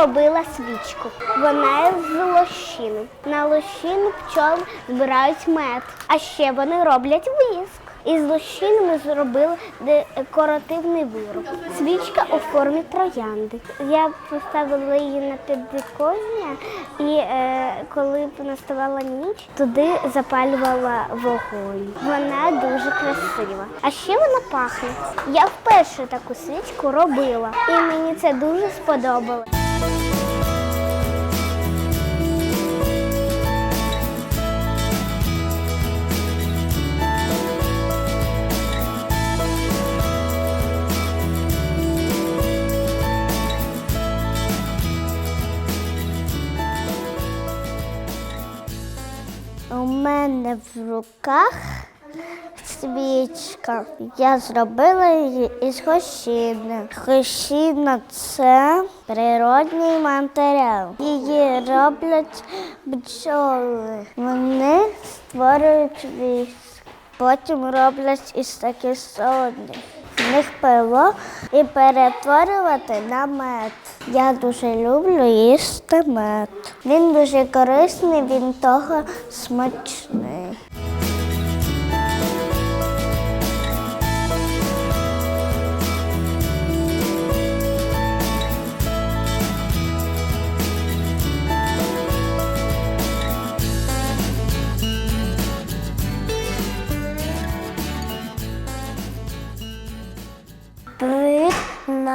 робила свічку. Вона з лощини. На лощину пчол збирають мед, а ще вони роблять віск. Із лощини ми зробили декоративний вироб. Свічка у формі троянди. Я поставила її на підвіконня і е, коли наставала ніч, туди запалювала вогонь. Вона дуже красива. А ще вона пахне. Я вперше таку свічку робила, і мені це дуже сподобалось. У мене в руках свічка. Я зробила її із хощини. Хощина це природній матеріал. Її роблять бджоли. Вони створюють віск. Потім роблять із таких солодних. Них пиво і перетворювати на мед. Я дуже люблю їсти мед. Він дуже корисний, він того смачний.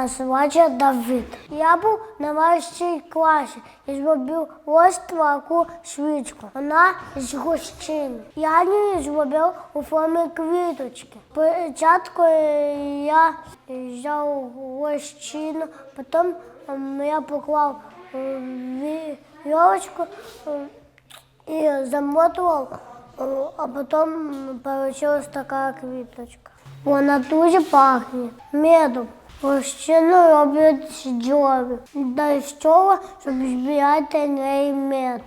Звати Давид. Я був на вашій класі і зробив ось таку свічку. Вона з гущини. Я її зробив у формі квіточки. Спочатку я взяв гущину, потім я поклав вірочку і замотував, а потім вийшла така квіточка. Вона дуже пахне медом. Розчину роблять бджоли. Для чого, щоб збирати неї.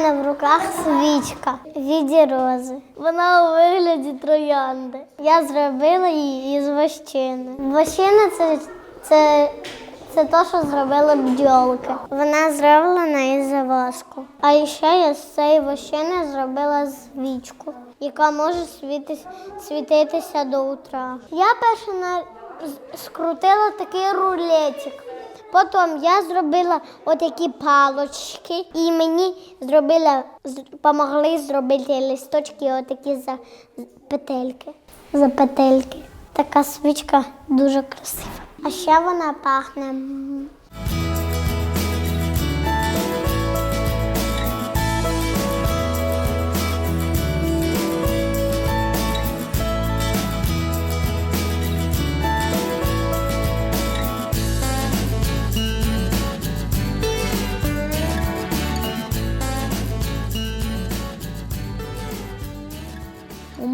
Мене в руках свічка в віді рози. Вона у вигляді троянди. Я зробила її із вощини. Вощина це, це, це те, що зробили бджолки. Вона зроблена із воску. А ще я з цієї вощини зробила свічку, яка може світись, світитися до утра. Я перше на, скрутила такий рулетик. Потім я зробила отакі палочки, і мені зробила, допомогли зробити листочки, отакі за петельки. За петельки. Така свічка дуже красива. А ще вона пахне.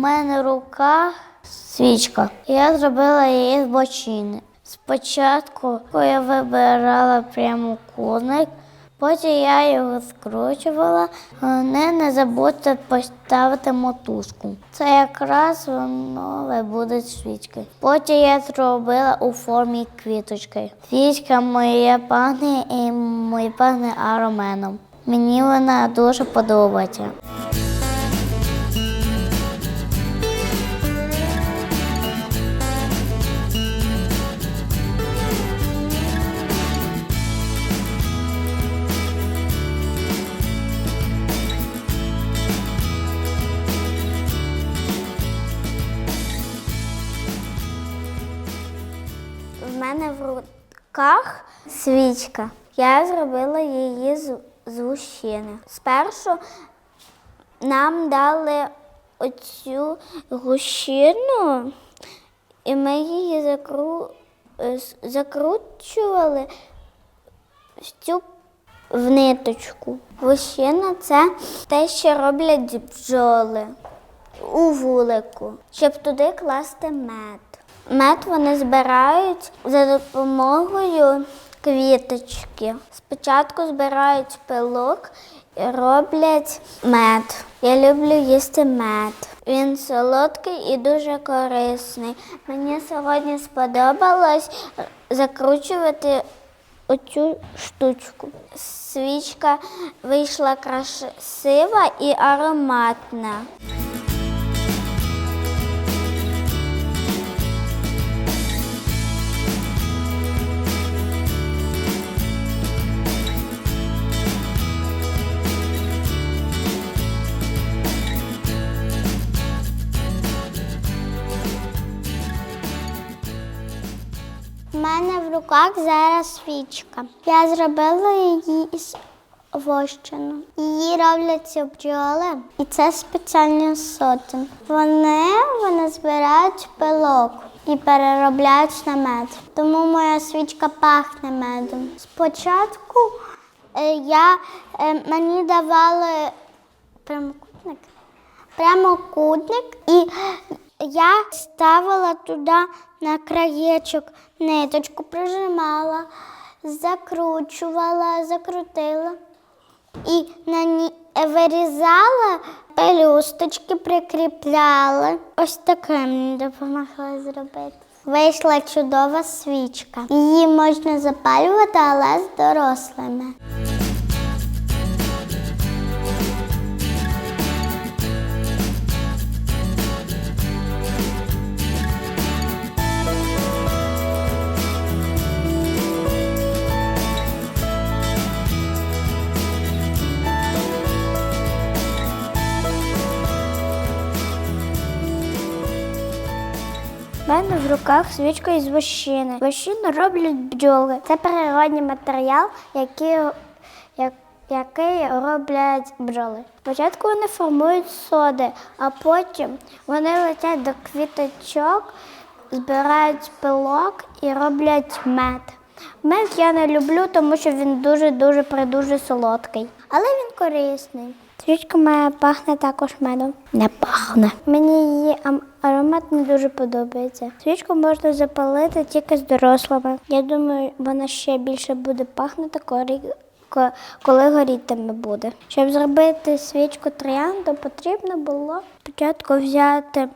Мене в руках свічка. Я зробила її з бочини. Спочатку я вибирала прямокутник, потім я його скручувала. Головне не забудьте поставити мотузку. Це якраз воно буде свічки. Потім я зробила у формі квіточки. Свічка моя пахне і моя пахне ароменом. Мені вона дуже подобається. В мене в руках свічка. Я зробила її з, з гущини. Спершу нам дали оцю гущину, і ми її закру... е, закручували в цю в ниточку. Гущина це те, що роблять бджоли. у вулику, щоб туди класти мед. Мед вони збирають за допомогою квіточки. Спочатку збирають пилок і роблять мед. Я люблю їсти мед. Він солодкий і дуже корисний. Мені сьогодні сподобалось закручувати оцю штучку. Свічка вийшла красива і ароматна. Руках зараз свічка. Я зробила її із вощину. Її роблять ці бджоли, і це спеціальні сотен. Вони, вони збирають пилок і переробляють на мед. Тому моя свічка пахне медом. Спочатку е, я, е, мені давали прямокутник прямокутник, і я ставила туди на краєчок ниточку, прижимала, закручувала, закрутила і на ній вирізала пелюсточки, прикріпляла. Ось таке мені допомогла зробити. Вийшла чудова свічка. Її можна запалювати, але з дорослими. В руках свічка із вощини. Вощину роблять бджоли. Це природний матеріал, який, як, який роблять бджоли. Спочатку вони формують соди, а потім вони летять до квіточок, збирають пилок і роблять мед. Мед я не люблю, тому що він дуже-дуже придуже солодкий. Але він корисний. Свічка моя пахне також медом. Не пахне. Мені її аромат не дуже подобається. Свічку можна запалити тільки з дорослими. Я думаю, вона ще більше буде пахнути, коли, ко- коли горітиме буде. Щоб зробити свічку троянду, потрібно було спочатку взяти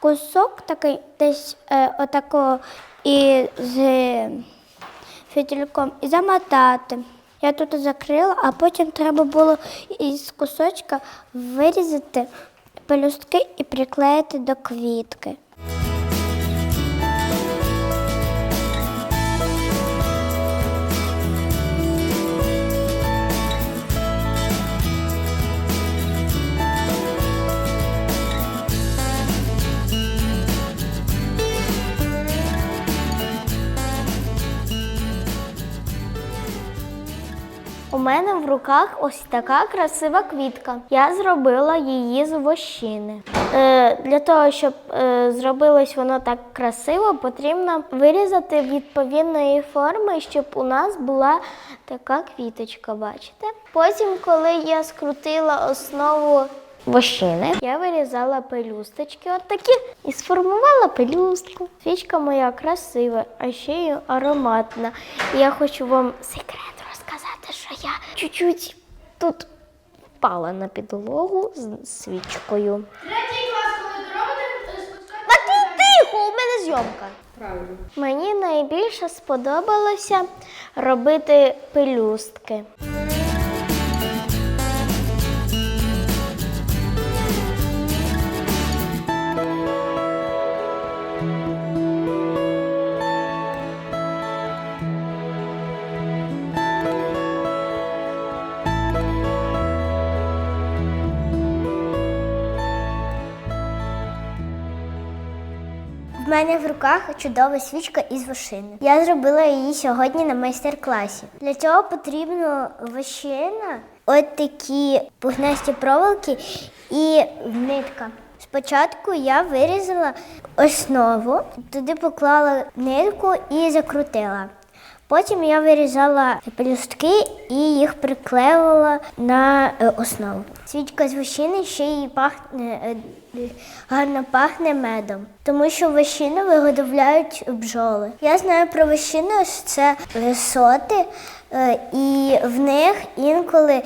кусок такий десь е, отакого і з фітільком і замотати. Я тут закрила, а потім треба було із кусочка вирізати пелюстки і приклеїти до квітки. У мене в руках ось така красива квітка. Я зробила її з вощини. Е, для того, щоб е, зробилось воно так красиво, потрібно вирізати відповідної форми, щоб у нас була така квіточка, бачите? Потім, коли я скрутила основу вощини, я вирізала пелюсточки от і сформувала пелюстку. Свічка моя красива, а ще й ароматна. Я хочу вам секрет розказати, що я чуть-чуть тут впала на підлогу з свічкою. Третій клас, коли доробите, спускайте. А ти тихо, у мене зйомка. Правильно. Мені найбільше сподобалося робити пелюстки. В мене в руках чудова свічка із вишини. Я зробила її сьогодні на майстер-класі. Для цього потрібна вишина, от такі пухнасті проволоки і нитка. Спочатку я вирізала основу, туди поклала нитку і закрутила. Потім я вирізала пелюстки і їх приклеювала на е, основу. Свічка з вишини ще й пахне е, гарно пахне медом, тому що вишину виготовляють бджоли. Я знаю про вишину, що це соти, е, і в них інколи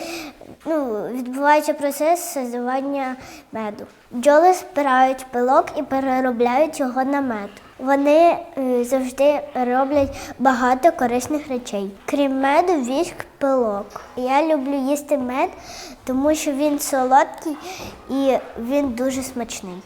ну, відбувається процес созивання меду. Бджоли збирають пилок і переробляють його на мед. Вони е, завжди роблять багато корисних речей. Крім меду, віск, пилок. Я люблю їсти мед, тому що він солодкий і він дуже смачний.